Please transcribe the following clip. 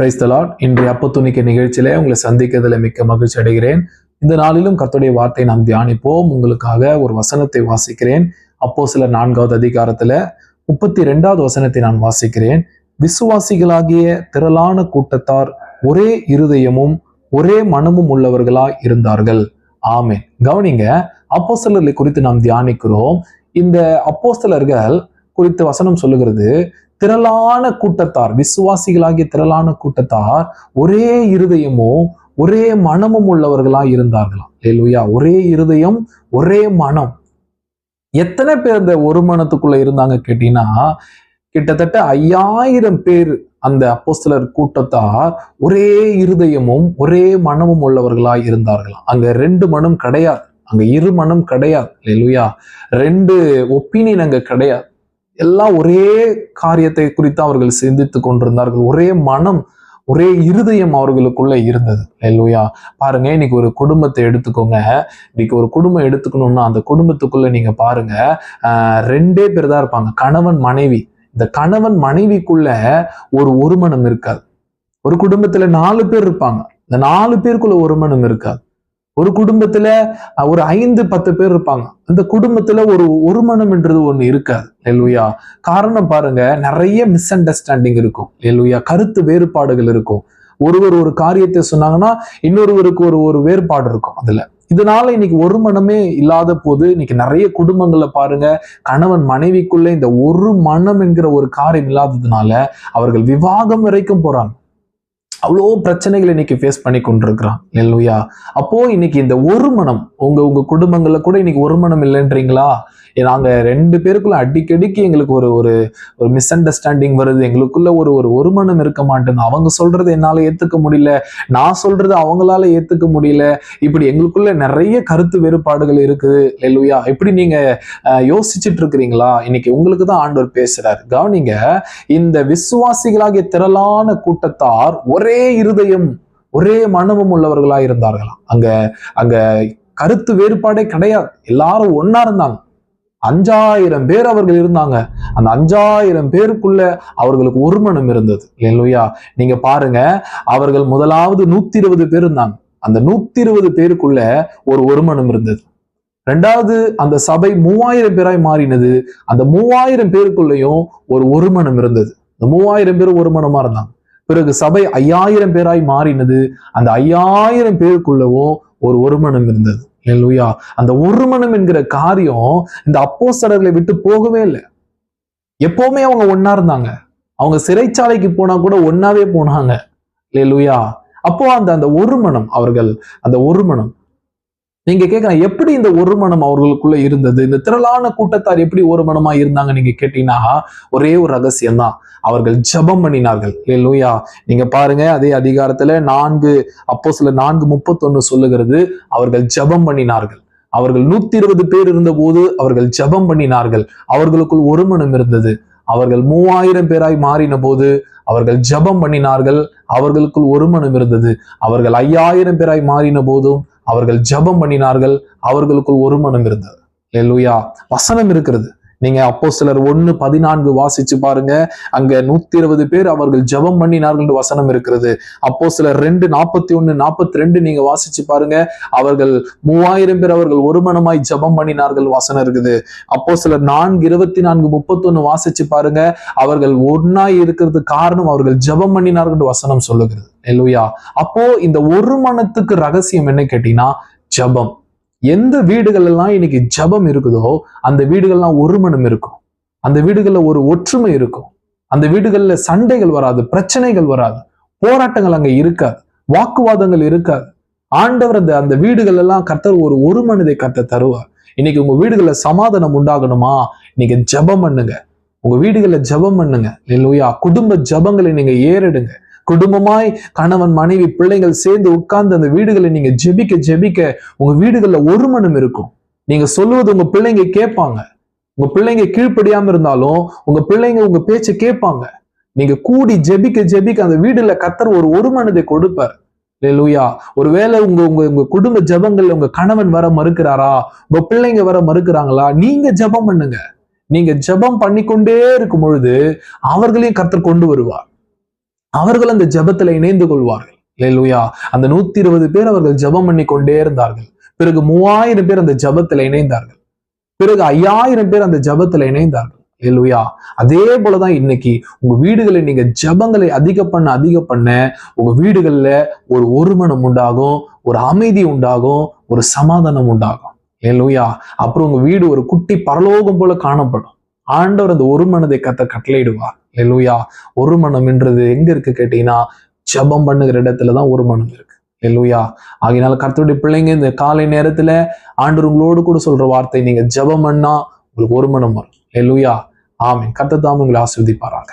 Praise the Lord இன்றைய அப்பத்துணிக்க நிகழ்ச்சியிலே உங்களை சந்திக்கிறதுல மிக்க மகிழ்ச்சி அடைகிறேன். இந்த நாளிலும் கத்துடைய வார்த்தை நாம் தியானிப்போம். உங்களுக்காக ஒரு வசனத்தை வாசிக்கிறேன். அப்போ சில நான்காவது அதிகாரத்துல முப்பத்தி ரெண்டாவது வசனத்தை நான் வாசிக்கிறேன். விசுவாசிகளாகிய திரளான கூட்டத்தார் ஒரே இருதயமும் ஒரே மனமும் உள்ளவர்களாய் இருந்தார்கள். ஆமே கவனிங்க அப்போஸ்தலர்களை குறித்து நாம் தியானிக்கிறோம். இந்த அப்போஸ்தலர்கள் குறித்து வசனம் சொல்லுகிறது திரளான கூட்டத்தார் விசுவாசிகளாகிய திரளான கூட்டத்தார் ஒரே இருதயமும் ஒரே மனமும் உள்ளவர்களா இருந்தார்களாம். லேலுயா ஒரே இருதயம் ஒரே மனம். எத்தனை பேர் இந்த ஒரு மனத்துக்குள்ள இருந்தாங்க கேட்டீங்கன்னா கிட்டத்தட்ட ஐயாயிரம் பேர் அந்த அப்போஸ்தலர் கூட்டத்தார் ஒரே இருதயமும் ஒரே மனமும் உள்ளவர்களாய் இருந்தார்களாம். அங்க ரெண்டு மனம் கிடையாது. அங்க இரு மனம் கிடையாது. லேலுயா ரெண்டு ஒப்பீனியன் அங்க கிடையாது. எல்லாம் ஒரே காரியத்தை குறித்து அவர்கள் சிந்தித்து கொண்டிருந்தார்கள். ஒரே மனம் ஒரே இருதயம் அவர்களுக்குள்ள இருந்தது. இல்லையா பாருங்க இன்னைக்கு ஒரு குடும்பத்தை எடுத்துக்கோங்க. இன்னைக்கு ஒரு குடும்பம் எடுத்துக்கணும்னா அந்த குடும்பத்துக்குள்ள நீங்க பாருங்க ஆஹ் ரெண்டே பேர் தான் இருப்பாங்க. கணவன் மனைவி. இந்த கணவன் மனைவிக்குள்ள ஒரு ஒருமனம் இருக்காது. ஒரு குடும்பத்துல நாலு பேர் இருப்பாங்க. இந்த நாலு பேருக்குள்ள ஒருமனம் இருக்காது. ஒரு குடும்பத்துல ஒரு ஐந்து பத்து பேர் இருப்பாங்க. அந்த குடும்பத்துல ஒரு ஒரு மனம்ன்றது ஒண்ணு இருக்காது. எல்லுயா காரணம் பாருங்க நிறைய மிஸ் அண்டர்ஸ்டாண்டிங் இருக்கும். எல்லுயா கருத்து வேறுபாடுகள் இருக்கும். ஒருவர் ஒரு காரியத்தை சொன்னாங்கன்னா இன்னொருவருக்கு ஒரு ஒரு வேறுபாடு இருக்கும் அதுல. இதனால இன்னைக்கு ஒரு மனமே இல்லாத போது இன்னைக்கு நிறைய குடும்பங்களை பாருங்க கணவன் மனைவிக்குள்ள இந்த ஒரு மனம் என்கிற ஒரு காரியம் இல்லாததுனால அவர்கள் விவாகம் வரைக்கும் போறாங்க. அவ்வளோ பிரச்சனைகளை இன்னைக்கு ஃபேஸ் பண்ணி கொண்டிருக்கிறான். இல்லையா அப்போ இன்னைக்கு இந்த ஒரு மனம் உங்க உங்க குடும்பங்கள்ல கூட இன்னைக்கு ஒரு மனம் இல்லைன்றீங்களா? நாங்கள் ரெண்டு பேருக்குள்ள அடிக்கடிக்கு எங்களுக்கு ஒரு ஒரு ஒரு மிஸ் அண்டர்ஸ்டாண்டிங் வருது. எங்களுக்குள்ள ஒரு ஒரு ஒரு மனம் இருக்க மாட்டேங்குது. அவங்க சொல்றது என்னால் ஏற்றுக்க முடியல. நான் சொல்றது அவங்களால ஏற்றுக்க முடியல. இப்படி எங்களுக்குள்ள நிறைய கருத்து வேறுபாடுகள் இருக்குது. லெலுயா இப்படி நீங்க யோசிச்சுட்டு இருக்கிறீங்களா இன்னைக்கு உங்களுக்கு தான் ஆண்டவர் பேசுறாரு. கவனிங்க இந்த விசுவாசிகளாகிய திரளான கூட்டத்தார் ஒரே இருதயம் ஒரே மனமும் உள்ளவர்களா இருந்தார்களாம் அங்க அங்க கருத்து வேறுபாடே கிடையாது. எல்லாரும் ஒன்னா இருந்தாங்க. அஞ்சாயிரம் பேர் அவர்கள் இருந்தாங்க. அந்த அஞ்சாயிரம் பேருக்குள்ள அவர்களுக்கு ஒரு மனம் இருந்தது. இல்லையா நீங்க பாருங்க அவர்கள் முதலாவது நூத்தி இருபது பேர் இருந்தாங்க. அந்த நூத்தி இருபது பேருக்குள்ள ஒரு ஒரு மனம் இருந்தது. ரெண்டாவது அந்த சபை மூவாயிரம் பேராய் மாறினது. அந்த மூவாயிரம் பேருக்குள்ளேயும் ஒரு ஒரு மனம் இருந்தது. இந்த மூவாயிரம் பேர் ஒரு மனமா இருந்தாங்க. பிறகு சபை ஐயாயிரம் பேராய் மாறினது. அந்த ஐயாயிரம் பேருக்குள்ளவும் ஒரு ஒரு மனம் இருந்தது. இல்லையா அந்த ஒருமனம் என்கிற காரியம் இந்த அப்போஸ்தலர்களை விட்டு போகவே இல்லை. எப்பவுமே அவங்க ஒன்னா இருந்தாங்க. அவங்க சிறைச்சாலைக்கு போனா கூட ஒண்ணாவே போனாங்க. இல்லையா அப்போ அந்த அந்த ஒருமனம் அவர்கள் அந்த ஒரு மனம் நீங்க கேட்கலாம் எப்படி இந்த ஒரு மனம் அவர்களுக்குள்ள இருந்தது? இந்த திரளான கூட்டத்தார் எப்படி ஒரு மனமா இருந்தாங்க நீங்க கேட்டீங்கன்னா ஒரே ஒரு ரகசியம் தான் அவர்கள் ஜெபம் பண்ணினார்கள். இல்லையா நீங்க பாருங்க அதே அதிகாரத்துல நான்கு அப்போ சில நான்கு முப்பத்தொன்னு சொல்லுகிறது அவர்கள் ஜெபம் பண்ணினார்கள். அவர்கள் நூத்தி இருபது பேர் இருந்த போது அவர்கள் ஜெபம் பண்ணினார்கள். அவர்களுக்குள் ஒரு மனம் இருந்தது. அவர்கள் மூவாயிரம் பேராய் மாறின போது அவர்கள் ஜெபம் பண்ணினார்கள். அவர்களுக்குள் ஒரு மனம் இருந்தது. அவர்கள் ஐயாயிரம் பேராய் மாறின போதும் அவர்கள் ஜெபம் பண்ணினார்கள். அவர்களுக்குள் ஒரு மனம் இருந்தது. லூயா வசனம் இருக்கிறது. நீங்க அப்போ சிலர் ஒன்னு பதினான்கு வாசிச்சு பாருங்க. அங்க நூத்தி இருபது பேர் அவர்கள் ஜெபம் பண்ணினார்கள் வசனம் இருக்கிறது. அப்போ சிலர் ரெண்டு நாற்பத்தி ஒன்னு நாற்பத்தி ரெண்டு நீங்க வாசிச்சு பாருங்க. அவர்கள் மூவாயிரம் பேர் அவர்கள் ஒரு மனமாய் ஜெபம் பண்ணினார்கள் வசனம் இருக்குது. அப்போ சிலர் நான்கு இருபத்தி நான்கு முப்பத்தொன்னு வாசிச்சு பாருங்க. அவர்கள் ஒன்னாய் இருக்கிறது காரணம் அவர்கள் ஜெபம் பண்ணினார்கள் வசனம் சொல்லுகிறது. இல்லையா அப்போ இந்த ஒரு மனத்துக்கு ரகசியம் என்ன கேட்டீங்கன்னா ஜெபம். எந்த வீடுகள் எல்லாம் இன்னைக்கு ஜெபம் இருக்குதோ அந்த வீடுகள்லாம் ஒரு மனம் இருக்கும். அந்த வீடுகள்ல ஒரு ஒற்றுமை இருக்கும். அந்த வீடுகள்ல சண்டைகள் வராது பிரச்சனைகள் வராது. போராட்டங்கள் அங்க இருக்காது. வாக்குவாதங்கள் இருக்காது. ஆண்டவர் அந்த அந்த வீடுகள் எல்லாம் கத்தர் ஒரு ஒரு மனதை கத்த தருவார். இன்னைக்கு உங்க வீடுகள்ல சமாதானம் உண்டாகணுமா? இன்னைக்கு ஜெபம் பண்ணுங்க. உங்க வீடுகள்ல ஜெபம் பண்ணுங்க. இல்லையா குடும்ப ஜெபங்களை நீங்க ஏறிடுங்க. குடும்பமாய் கணவன் மனைவி பிள்ளைகள் சேர்ந்து உட்கார்ந்து அந்த வீடுகளை நீங்க ஜெபிக்க ஜெபிக்க உங்க வீடுகள்ல ஒரு மனம் இருக்கும். நீங்க சொல்லுவது உங்க பிள்ளைங்க கேட்பாங்க. உங்க பிள்ளைங்க கீழ்ப்படியாம இருந்தாலும் உங்க பிள்ளைங்க உங்க பேச்சை கேட்பாங்க. நீங்க கூடி ஜெபிக்க ஜெபிக்க அந்த வீடுல கத்தர் ஒரு ஒரு மனதை கொடுப்பார். லூயா ஒருவேளை உங்க உங்க உங்க குடும்ப ஜெபங்கள்ல உங்க கணவன் வர மறுக்கிறாரா? உங்க பிள்ளைங்க வர மறுக்கிறாங்களா? நீங்க ஜெபம் பண்ணுங்க. நீங்க ஜெபம் பண்ணிக்கொண்டே இருக்கும் பொழுது அவர்களையும் கத்தர் கொண்டு வருவார். அவர்கள் அந்த ஜெபத்துல இணைந்து கொள்வார்கள். லேலுயா அந்த நூத்தி இருபது பேர் அவர்கள் ஜெபம் பண்ணி கொண்டே இருந்தார்கள். பிறகு மூவாயிரம் பேர் அந்த ஜெபத்துல இணைந்தார்கள். பிறகு ஐயாயிரம் பேர் அந்த ஜெபத்துல இணைந்தார்கள். இல்லையா அதே போலதான் இன்னைக்கு உங்க வீடுகளை நீங்க ஜெபங்களை அதிக பண்ண அதிக பண்ண உங்க வீடுகள்ல ஒரு ஒருமணம் உண்டாகும் ஒரு அமைதி உண்டாகும் ஒரு சமாதானம் உண்டாகும். இல்லையா அப்புறம் உங்க வீடு ஒரு குட்டி பரலோகம் போல காணப்படும். ஆண்டவர் அந்த ஒரு மனதை கத்த கட்டளையிடுவார் லெலுயா ஒரு மனம் என்றது எங்க இருக்கு கேட்டீங்கன்னா ஜெபம் பண்ணுகிற இடத்துல தான் ஒரு மனம் இருக்கு. லெலுயா ஆகினால கர்த்தருடைய பிள்ளைங்க இந்த காலை நேரத்துல ஆண்டவர் உங்களோடு கூட சொல்ற வார்த்தை நீங்க ஜெபம் பண்ணா உங்களுக்கு ஒரு மனம் வரும். லெலுயா ஆமென். கர்த்தர் தாம் உங்களை ஆஸ்வதிப்பாராங்க